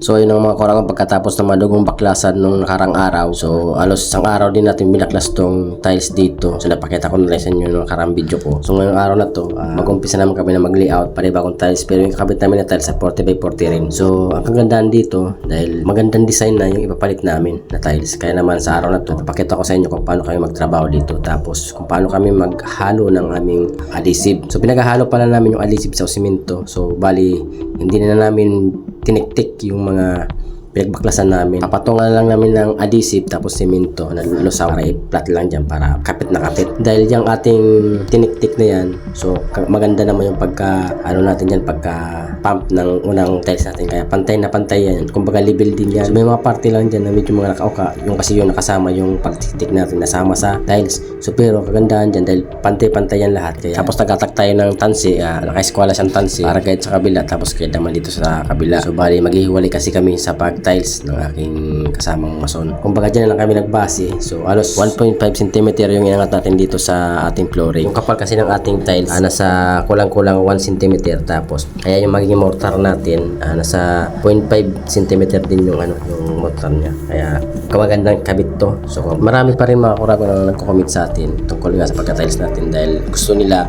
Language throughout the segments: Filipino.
So ayun ang mga korangan pagkatapos ng madugong baklasan nung nakarang araw. So alos isang araw din natin binaklas tong tiles dito. So napakita ko na lang sa inyo nung nakarang video ko. So ngayong araw na to, ah, mag-umpisa naman kami na mag-layout para bagong tiles. Pero yung kakabit namin na tiles sa 40 by 40 rin. So ang kagandaan dito dahil magandang design na yung ipapalit namin na tiles. Kaya naman sa araw na to, papakita ko sa inyo kung paano kami magtrabaho dito. Tapos kung paano kami maghalo ng aming adhesive. So pinaghahalo pala namin yung adhesive sa simento. So bali hindi na namin tiniktik yung mga pinagbaklasan namin. Papatungan lang namin ng adhesive tapos semento na lusaw para i-flat lang dyan para kapit na kapit. Dahil yung ating tiniktik na yan, so maganda naman yung pagka, ano natin yan, pagka pump ng unang tiles natin. Kaya pantay na pantay yan. Kumbaga level din yan. So may mga parte lang dyan na medyo mga nakauka. Yung kasi yung nakasama yung pagtiktik natin nasama sa tiles. So pero kagandahan dyan dahil pantay-pantay yan lahat. Kaya tapos nagatak tayo ng tansi, uh, nakaeskwala siyang tansi para kahit sa kabila tapos kahit naman dito sa kabila. So bali maghihiwalay kasi kami sa pag-tiles ng aking kasamang mason. Kumbaga dyan lang kami nagbase. So alos 1.5 cm yung inangat natin dito sa ating flooring. Yung kapal kasi ng ating tiles ah, nasa kulang-kulang 1 cm tapos kaya yung magiging mortar natin ah, nasa 0.5 cm din yung ano yung mortar niya. Kaya kamagandang kabit to. So marami pa rin mga kurago na nagko-comment sa atin tungkol nga sa pagka-tiles natin dahil gusto nila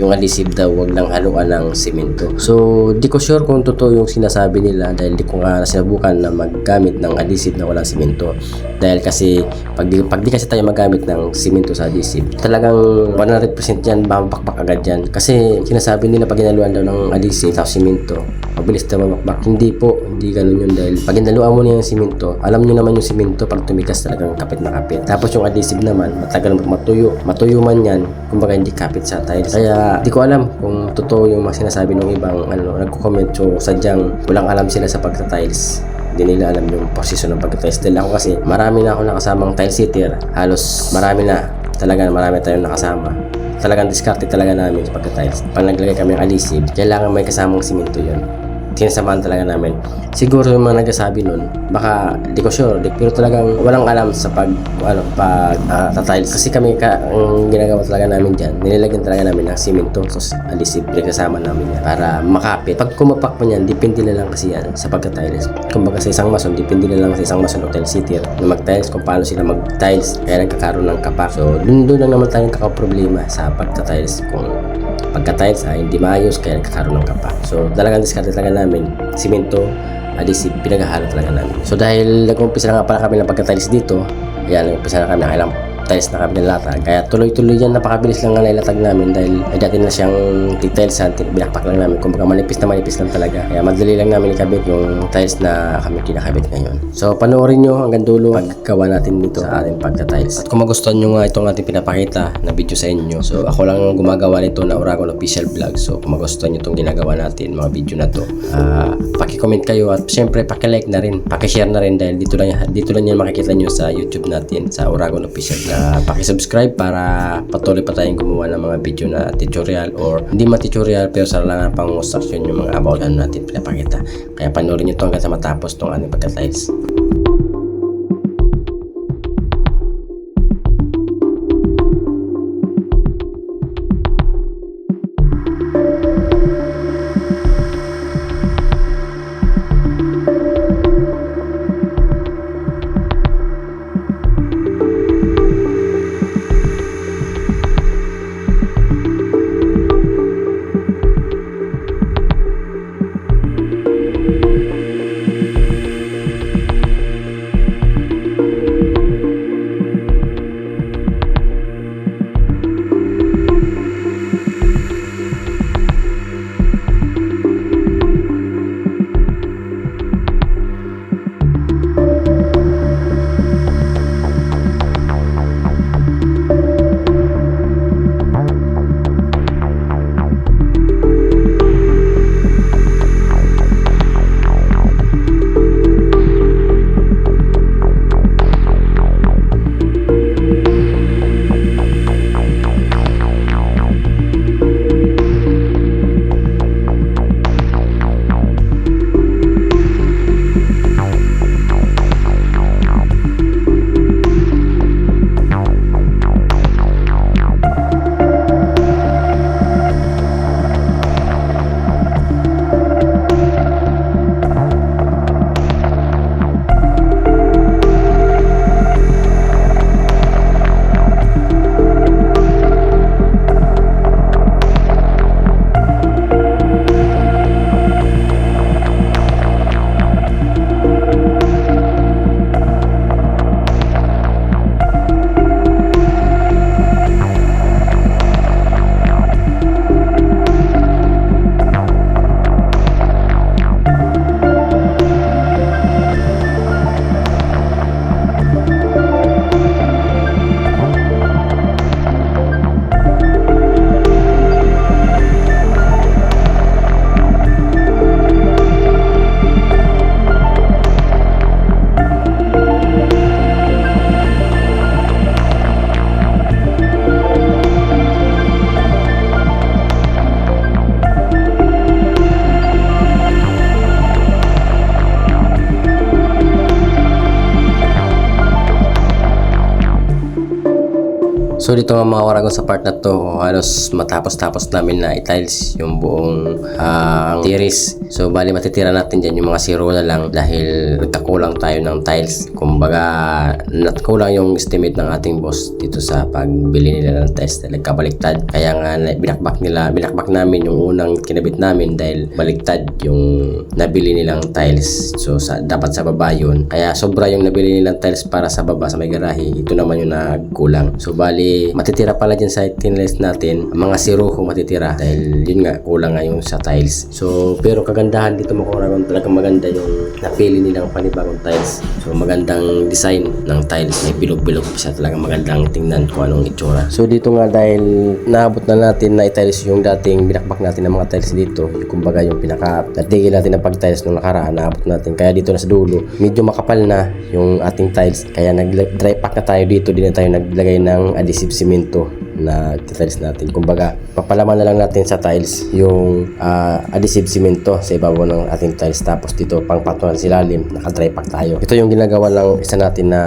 yung adhesive daw wag lang haluan ng simento. So di ko sure kung totoo yung sinasabi nila dahil di ko nga sinubukan na maggamit ng adhesive na walang simento. Dahil kasi pag di, pag di kasi tayo magamit ng simento sa adhesive, talagang 100% yan babakbak agad yan. Kasi sinasabi nila pag ginaluan daw ng adhesive sa simento, mabilis daw mamakbak. Hindi po, hindi ganun yun dahil pag ginaluan mo na yung simento, alam nyo naman yung simento pag tumigas talagang kapit na kapit. Tapos yung adhesive naman, matagal matuyo. Matuyo man yan, kumbaga hindi kapit sa tiles. Kaya di ko alam kung totoo yung mga sinasabi ng ibang ano, nagko-comment so sadyang walang alam sila sa pagta-tiles. Hindi nila alam yung posisyon ng pagka-tiles dahil ako kasi marami na ako nakasamang tile sitter halos marami na. Talaga marami tayong nakasama. Talagang diskarte talaga namin sa pagka-tiles pag naglagay kami ng adhesive kailangan may kasamang simento yun sinasamahan talaga namin. Siguro yung mga nagsasabi nun baka di ko sure di, pero talagang walang alam sa pag ano pag uh, kasi kami ka, ang ginagawa talaga namin dyan nililagyan talaga namin ng simento tapos adhesive pinagsasama namin yan para makapit. Pag kumapak mo yan depende na lang kasi yan sa pagka-tiles kumbaga sa isang mason depende na lang sa isang mason hotel sitter na mag-tiles kung paano sila mag-tiles kaya nagkakaroon ng kapak so dun, dun lang naman tayo kakaproblema sa pagka-tiles kung pagka-tiles ay hindi maayos kaya nagkakaroon ng kapak. So talagang diskarte talaga namin, simento, adhesive, pinaghahalo talaga namin. So dahil nag-umpisa na nga pala kami ng pagka-tiles dito, ayan, nag-umpisa na kami ng ilang tiles na kami. Kaya tuloy-tuloy yan, napakabilis lang nga nailatag namin dahil ay dati na siyang tiles binakpak lang namin. Kumbaga manipis na manipis lang talaga. Kaya madali lang namin ikabit yung tiles na kami kinakabit ngayon. So panoorin nyo hanggang dulo paggawa natin dito sa ating pagka-tiles. At kung magustuhan nyo nga itong ating pinapakita na video sa inyo, so ako lang ang gumagawa nito na Oragon Official Vlog. So kung magustuhan nyo itong ginagawa natin, mga video na to, ah paki-comment kayo at syempre paki-like na rin, paki-share na rin dahil dito lang, dito lang yan makikita nyo sa YouTube natin sa Oragon Official Vlog. Uh, paki-subscribe para patuloy pa tayong gumawa ng mga video na tutorial or hindi man tutorial pero sa lang pang construction yung mga about ano natin pinapakita. Kaya panoorin nyo ito hanggang sa matapos itong ating pagka-tiles. So dito nga mga waragon sa part na to, halos matapos-tapos namin na i-tiles yung buong ah, tiris. So bali matitira natin dyan yung mga zero na lang dahil nagkakulang tayo ng tiles. Kumbaga natkulang yung estimate ng ating boss dito sa pagbili nila ng tiles dahil nagkabaliktad. Kaya nga na- binakbak nila, binakbak namin yung unang kinabit namin dahil baliktad yung nabili nilang tiles. So sa, dapat sa baba yun. Kaya sobra yung nabili nilang tiles para sa baba sa may garahe. Ito naman yung nagkulang. So bali matitira pala dyan sa tiles natin. Mga zero kung matitira dahil yun nga kulang nga yung sa tiles. So pero kagandahan dito mo kung talagang maganda yung napili nilang panibagong tiles. So magandang design ng tiles. May bilog-bilog siya talagang magandang tingnan kung anong itsura. So dito nga dahil naabot na natin na i-tiles yung dating binakbak natin ng mga tiles dito. Yung kumbaga yung pinaka natigil natin ng pag-tiles nung nakaraan naabot natin. Kaya dito na sa dulo medyo makapal na yung ating tiles. Kaya nag-dry pack na tayo dito. Di na tayo naglagay ng adhesive cemento na tiles natin. Kumbaga, papalaman na lang natin sa tiles yung ah, adhesive cemento sa ibabaw ng ating tiles. Tapos dito, pang patunan sa ilalim, naka-dry pack tayo. Ito yung ginagawa ng isa natin na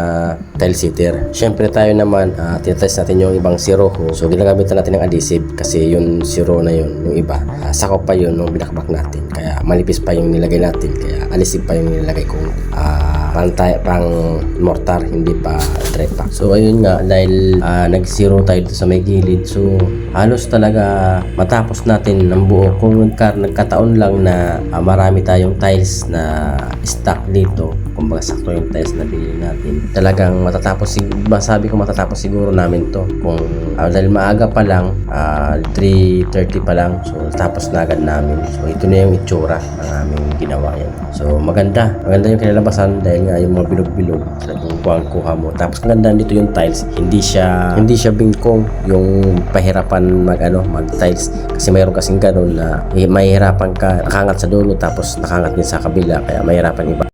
tile sitter. Siyempre tayo naman, uh, tinatiles natin yung ibang zero. So, ginagamit na natin ng adhesive kasi yung zero na yun, yung iba. Uh, sakop pa yun nung binakbak natin. Kaya malipis pa yung nilagay natin. Kaya adhesive pa yung nilagay kong ah, pang, tay- pang mortar, hindi pa dry pack. So, ayun nga, dahil ah, nag-zero tayo sa may gilid. So, halos talaga matapos natin ng buo. Kung nagka, nagkataon lang na ah, marami tayong tiles na stock dito, kumbaga sakto yung tiles na bilhin natin. Talagang matatapos, masabi ko matatapos siguro namin to. Kung ah, dahil maaga pa lang, ah, 3.30 pa lang, so tapos na agad namin. So, ito na yung itsura ng aming ginawa yan. So, maganda. Maganda yung kinalabasan dahil nga yung mga bilog-bilog talagang kuha mo. Tapos maganda dito yung tiles. Hindi siya hindi siya bingkong yung pahirapan mag ano, mag tiles kasi mayroon kasing ganun na eh, mahihirapan ka nakangat sa dulo tapos nakangat din sa kabila kaya mahirapan iba.